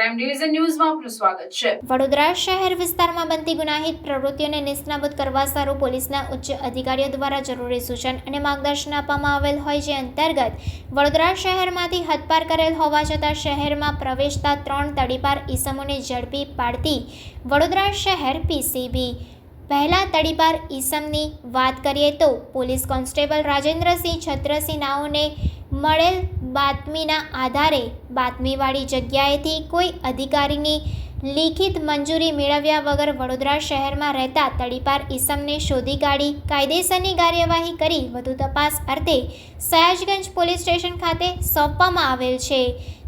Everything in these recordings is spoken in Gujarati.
ક્રાઇમ ડિવિઝન ન્યૂઝમાં આપનું સ્વાગત છે. વડોદરા શહેર વિસ્તારમાં બનતી ગુનાહિત પ્રવૃત્તિઓને નિષ્ણાબૂદ કરવા સારું પોલીસના ઉચ્ચ અધિકારીઓ દ્વારા જરૂરી સૂચન અને માર્ગદર્શન આપવામાં આવેલ હોય જે અંતર્ગત વડોદરા શહેરમાંથી હદપાર કરેલ હોવા છતાં શહેરમાં પ્રવેશતા ત્રણ તડીપાર ઈસમોને ઝડપી પાડતી વડોદરા શહેર પીસીબી. પહેલા તડીપાર ઈસમની વાત કરીએ તો પોલીસ કોન્સ્ટેબલ રાજેન્દ્રસિંહ છત્રસિંહ નાઓને મળેલ બાતમીના આધારે બાતમીવાળી જગ્યાએથી કોઈ અધિકારીની લિખિત મંજૂરી મેળવ્યા વગર વડોદરા શહેરમાં રહેતા તડીપાર ઈસમને શોધી કાઢી, કાયદેસરની કાર્યવાહી કરી વધુ તપાસ અર્થે સયાજગંજ પોલીસ સ્ટેશન ખાતે સોંપવામાં આવેલ છે.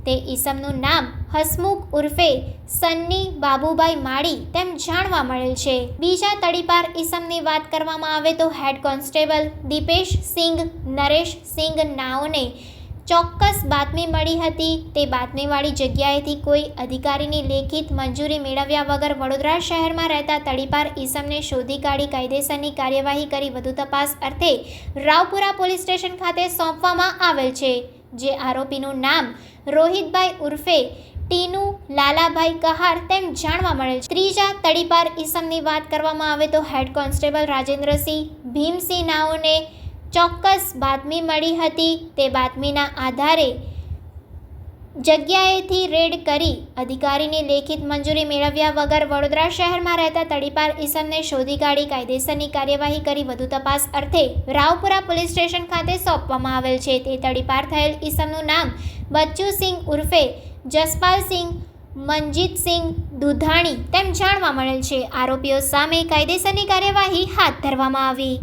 તે ઈસમનું નામ હસમુખ ઉર્ફે સન્ની બાબુભાઈ માળી તેમ જાણવા મળેલ છે. બીજા તડીપાર ઈસમની વાત કરવામાં આવે તો હેડ કોન્સ્ટેબલ દીપેશ સિંઘ, નરેશ સિંઘ નાઓને ચોક્કસ બાતમી મળી હતી. તે બાતમીવાળી જગ્યાએથી કોઈ અધિકારીની લેખિત મંજૂરી મેળવ્યા વગર વડોદરા શહેરમાં રહેતા તડીપાર ઈસમને શોધી કાઢી કાયદેસરની કાર્યવાહી કરી વધુ તપાસ અર્થે રાવપુરા પોલીસ સ્ટેશન ખાતે સોંપવામાં આવેલ છે, જે આરોપીનું નામ રોહિતભાઈ ઉર્ફે ટીનુ લાલાભાઈ કહાર તેમ જાણવા મળેલ છે. ત્રીજા તડીપાર ઈસમની વાત કરવામાં આવે તો હેડ કોન્સ્ટેબલ રાજેન્દ્રસિંહ ભીમસિંહ નાઓને ચોક્કસ બાતમી મળી હતી તે બાતમીના આધારે જગ્યાએથી રેડ કરી અધિકારીની લેખિત મંજૂરી મેળવ્યા વગર વડોદરા શહેરમાં રહેતા તડીપાર ઈસમને શોધી કાઢી કાયદેસરની કાર્યવાહી કરી વધુ તપાસ અર્થે રાવપુરા પોલીસ સ્ટેશન ખાતે સોંપવામાં આવેલ છે. તે તડીપાર થયેલ ઈસમનું નામ બચ્ચુસિંહ ઉર્ફે જસપાલસિંહ મનજીતસિંહ દુધાણી તેમ જાણવા મળેલ છે. આરોપીઓ સામે કાયદેસરની કાર્યવાહી હાથ ધરવામાં આવી.